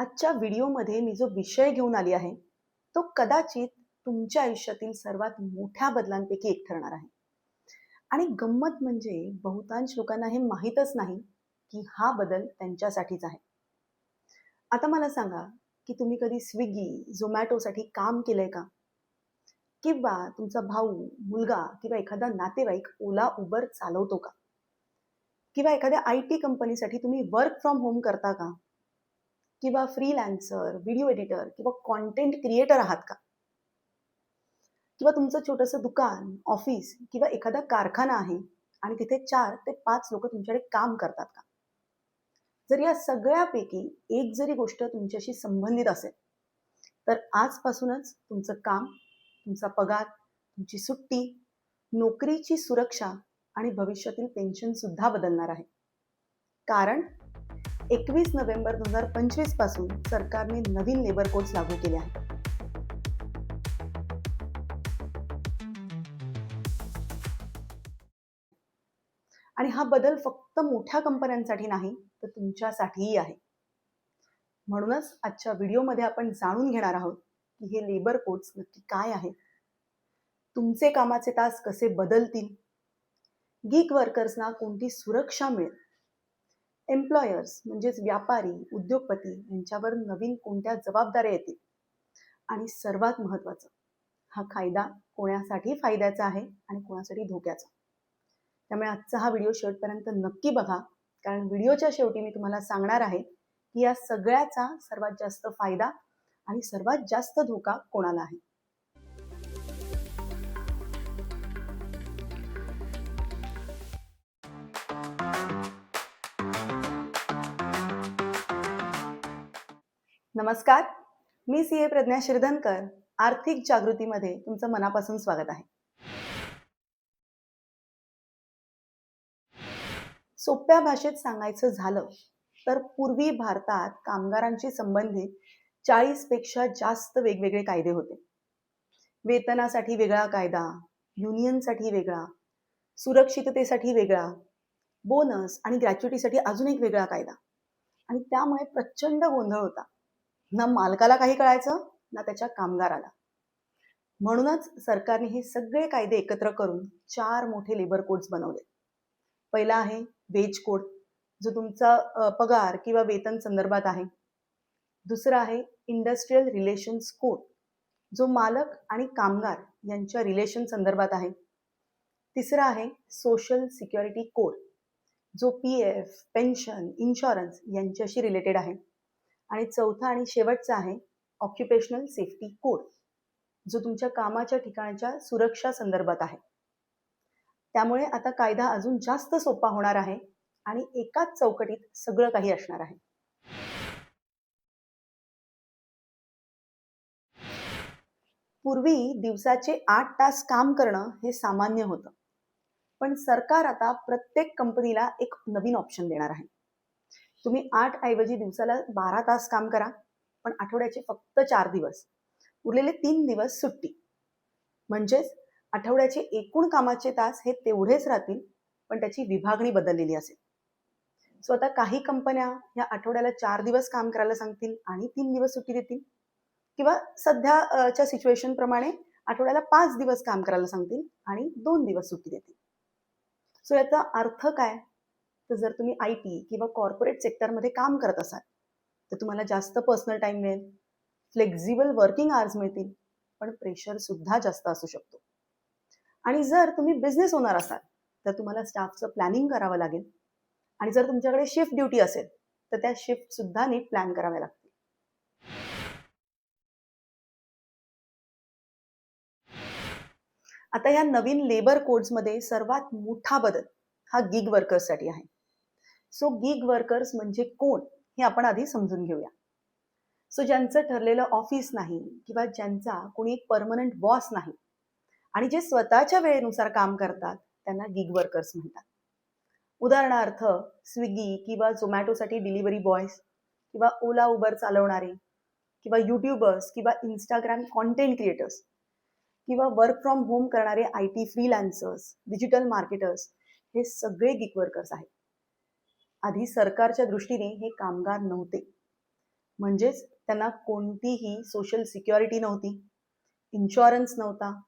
आजच्या व्हिडिओमध्ये मी जो विषय घेऊन आली आहे तो कदाचित तुमच्या आयुष्यातील सर्वात मोठ्या बदलांपैकी एक ठरणार आहे. आणि गंमत म्हणजे बहुतांश लोकांना हे माहीतच नाही की हा बदल त्यांच्यासाठीच आहे. आता मला सांगा की तुम्ही कधी स्विगी झोमॅटोसाठी काम केलंय का? किंवा तुमचा भाऊ मुलगा किंवा एखादा नातेवाईक ओला उबर चालवतो का? किंवा एखाद्या आय टी कंपनीसाठी तुम्ही वर्क फ्रॉम होम करता का? किंवा फ्रीलान्सर व्हिडिओ एडिटर किंवा कॉन्टेंट क्रिएटर आहात का? किंवा तुमचं छोटंसं दुकान ऑफिस किंवा एखादा कारखाना आहे आणि तिथे चार ते पाच लोक तुमच्याकडे काम करतात का? जर या सगळ्यापैकी एक जरी गोष्ट तुमच्याशी संबंधित असेल तर आजपासूनच तुमचं काम तुमचा पगार तुमची सुट्टी नोकरीची सुरक्षा आणि भविष्यातील पेन्शन सुद्धा बदलणार आहे. कारण एकवीस नोव्हेंबर दोन हजार पंचवीसपासून सरकारने नवीन लेबर कोड्स लागू केले आहेत. आणि हा बदल फक्त मोठ्या कंपन्यांसाठी नाही तर तुमच्यासाठीही आहे. म्हणूनच आजच्या व्हिडिओमध्ये आपण जाणून घेणार आहोत की हे लेबर कोड्स नक्की काय आहेत. तुमचे कामाचे तास कसे बदलतील? गीक वर्कर्सना कोणती सुरक्षा मिळेल? एम्प्लॉयर्स म्हणजेच व्यापारी उद्योगपती यांच्यावर नवीन कोणत्या जबाबदाऱ्या येतील? आणि सर्वात महत्त्वाचं हा कायदा कोणासाठी फायद्याचा आहे आणि कोणासाठी धोक्याचा? त्यामुळे आजचा हा व्हिडिओ शेवटपर्यंत नक्की बघा कारण व्हिडिओच्या शेवटी मी तुम्हाला सांगणार आहे की या सगळ्याचा सर्वात जास्त फायदा आणि सर्वात जास्त धोका कोणाला आहे? नमस्कार. मी सी ए प्रज्ञा शिरधनकर आर्थिक जागृतीमध्ये तुमचं मनापासून स्वागत आहे. सोप्या भाषेत सांगायचं झालं तर पूर्वी भारतात कामगारांशी संबंधित चाळीसपेक्षा जास्त वेगवेगळे कायदे होते. वेतनासाठी वेगळा कायदा युनियनसाठी वेगळा सुरक्षिततेसाठी वेगळा बोनस आणि ग्रॅच्युटीसाठी अजून एक वेगळा कायदा. आणि त्यामुळे प्रचंड गोंधळ होता. ना मालकाला काही कळायचं ना त्याच्या कामगाराला. म्हणूनच सरकारने हे सगळे कायदे एकत्र करून चार मोठे लेबर कोड्स बनवले. पहिला आहे वेज कोड जो तुमचा पगार किंवा वेतन संदर्भात आहे. दुसरा आहे इंडस्ट्रीयल रिलेशन्स कोड जो मालक आणि कामगार यांच्या रिलेशन संदर्भात आहे. तिसरा आहे सोशल सिक्युरिटी कोड जो पी एफ पेन्शन इन्शुरन्स यांच्याशी रिलेटेड आहे. आणि चौथा आणि शेवटचा आहे ऑक्युपेशनल सेफ्टी कोड जो तुमच्या कामाच्या ठिकाणाच्या सुरक्षा संदर्भात आहे. त्यामुळे आता कायदा अजून जास्त सोपा होणार आहे आणि एकाच चौकटीत सगळं काही असणार आहे. पूर्वी दिवसाचे आठ तास काम करणं हे सामान्य होतं. पण सरकार आता प्रत्येक कंपनीला एक नवीन ऑप्शन देणार आहे. तुम्ही आठ ऐवजी दिवसाला बारा तास काम करा पण आठवड्याचे फक्त चार दिवस. उरलेले तीन दिवस सुट्टी. म्हणजेच आठवड्याचे एकूण कामाचे तास हे तेवढेच राहतील पण त्याची विभागणी बदललेली असेल. सो आता काही कंपन्या ह्या आठवड्याला चार दिवस काम करायला सांगतील आणि तीन दिवस सुट्टी देतील? किंवा सध्याच्या सिच्युएशन प्रमाणे आठवड्याला पाच दिवस काम करायला सांगतील आणि दोन दिवस सुट्टी देतील? सो याचा अर्थ काय? तर जर तुम्ही आय टी किंवा कॉर्पोरेट सेक्टरमध्ये काम करत असाल तर तुम्हाला जास्त पर्सनल टाइम मिळेल. फ्लेक्झिबल वर्किंग आवर्स मिळतील पण प्रेशर सुद्धा जास्त असू शकतो. आणि जर तुम्ही बिझनेस ओनर असाल तर तुम्हाला स्टाफचं प्लॅनिंग करावं लागेल. आणि जर तुमच्याकडे शिफ्ट ड्युटी असेल तर त्या शिफ्ट सुद्धा नीट प्लॅन कराव्या लागतील. आता या नवीन लेबर कोड्समध्ये सर्वात मोठा बदल हा गिग वर्कर्ससाठी आहे. सो गिग वर्कर्स म्हणजे कोण? हे आपण आधी समजून घेऊया. सो ज्यांचं ठरलेलं ऑफिस नाही किंवा ज्यांचा कोणी एक परमनंट बॉस नाही आणि जे स्वतःच्या वेळेनुसार काम करतात त्यांना गिग वर्कर्स म्हणतात. उदाहरणार्थ स्विगी किंवा झोमॅटोसाठी डिलिव्हरी बॉयज किंवा ओला उबर चालवणारे किंवा युट्यूबर्स किंवा इंस्टाग्राम कॉन्टेंट क्रिएटर्स किंवा वर्क फ्रॉम होम करणारे I T freelancers digital marketers हे सगळे गिग वर्कर्स आहेत. आधी सरकारच्या दृष्टीने हे कामगार नव्हते. म्हणजेच त्यांना कोणतीही सोशल सिक्युरिटी नव्हती इन्शुरन्स नव्हता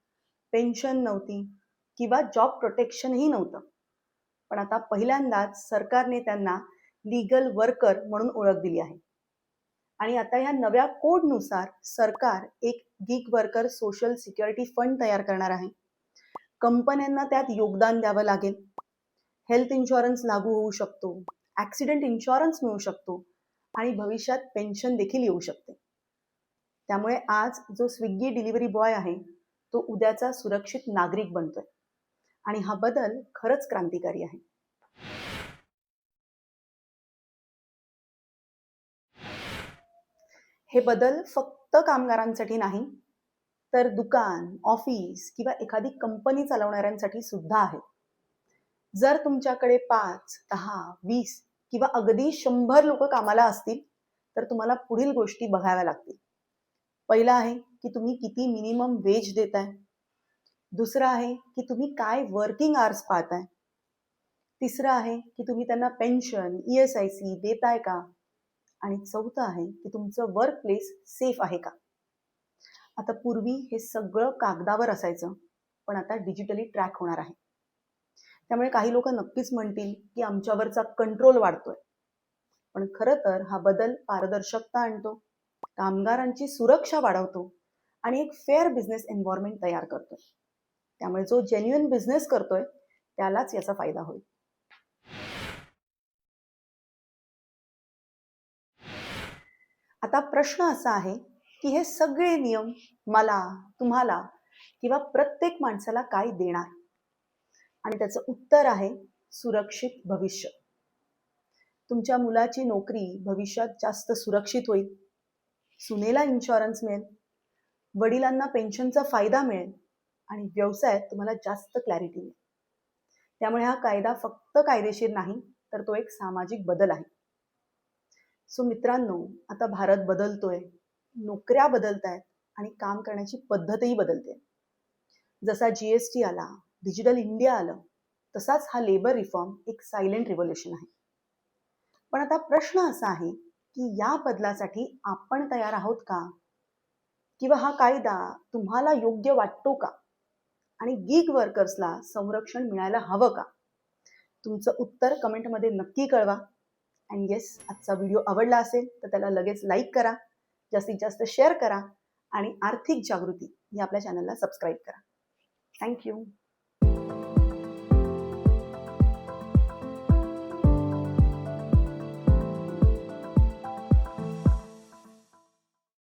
पेन्शन नव्हती किंवा जॉब प्रोटेक्शनही नव्हतं. पण आता पहिल्यांदाच सरकारने त्यांना लीगल वर्कर म्हणून ओळख दिली आहे. आणि आता ह्या नव्या कोडनुसार सरकार एक gig worker social security fund तयार करणार आहे. कंपन्यांना त्यात योगदान द्यावं लागेल. हेल्थ इन्शुरन्स लागू होऊ शकतो. ॲक्सिडेंट इन्शुरन्स मिळू शकतो आणि भविष्यात पेन्शन देखील येऊ शकते. त्यामुळे आज जो स्विगी डिलिव्हरी बॉय आहे तो उद्याचा सुरक्षित नागरिक बनतोय. आणि हा बदल खरंच क्रांतिकारी आहे. हे बदल फक्त कामगारांसाठी नाही तर दुकान ऑफिस किंवा एखादी कंपनी चालवणाऱ्यांसाठी सुद्धा आहे जर तुमच्याकडे पाच दहा वीस किंवा अगदी शंभर लोक कामाला असतील तर तुम्हाला पुढील गोष्टी बघाव्या लागतील. पहिलं आहे की तुम्ही किती मिनिमम वेज देताय. दुसरं आहे की तुम्ही काय वर्किंग आवर्स पाहताय. तिसरं आहे की तुम्ही त्यांना pension E S I C देताय का? आणि चौथं आहे की तुमचं वर्क प्लेस सेफ आहे का? आता पूर्वी हे सगळं कागदावर असायचं पण आता डिजिटली ट्रॅक होणार आहे. त्यामुळे काही लोक नक्कीच म्हणतील की आमच्यावरचा कंट्रोल वाढतोय. पण खरं तर हा बदल पारदर्शकता आणतो कामगारांची सुरक्षा वाढवतो आणि एक फेअर बिझनेस एन्व्हायरमेंट तयार करतोय. त्यामुळे जो जेन्युअन बिझनेस करतोय त्यालाच याचा फायदा होईल. आता प्रश्न असा आहे की हे सगळे नियम मला तुम्हाला किंवा प्रत्येक माणसाला काय देणार? आणि त्याचं उत्तर आहे सुरक्षित भविष्य. तुमच्या मुलाची नोकरी भविष्यात जास्त सुरक्षित होईल. सुनेला इन्शुरन्स मिळेल. वडिलांना पेन्शनचा फायदा मिळेल. आणि व्यवसायात तुम्हाला जास्त क्लॅरिटी मिळेल. त्यामुळे हा कायदा फक्त कायदेशीर नाही तर तो एक सामाजिक बदल आहे. सो मित्रांनो आता भारत बदलतोय नोकऱ्या बदलत आहेत आणि काम करण्याची पद्धतही बदलते. जसा जी एस टी आला डिजिटल इंडिया आलं तसाच हा लेबर रिफॉर्म एक सायलेंट रिव्होल्युशन आहे. पण आता प्रश्न असा आहे की या बदलासाठी आपण तयार आहोत का? किंवा हा कायदा तुम्हाला योग्य वाटतो का? आणि गिग वर्कर्सला संरक्षण मिळायला हवं का? तुमचं उत्तर कमेंटमध्ये नक्की कळवा. अँड येस आजचा व्हिडिओ आवडला असेल तर त्याला लगेच लाईक करा जास्तीत जास्त शेअर करा आणि आर्थिक जागृती या आपल्या चॅनलला सबस्क्राईब करा. थँक्यू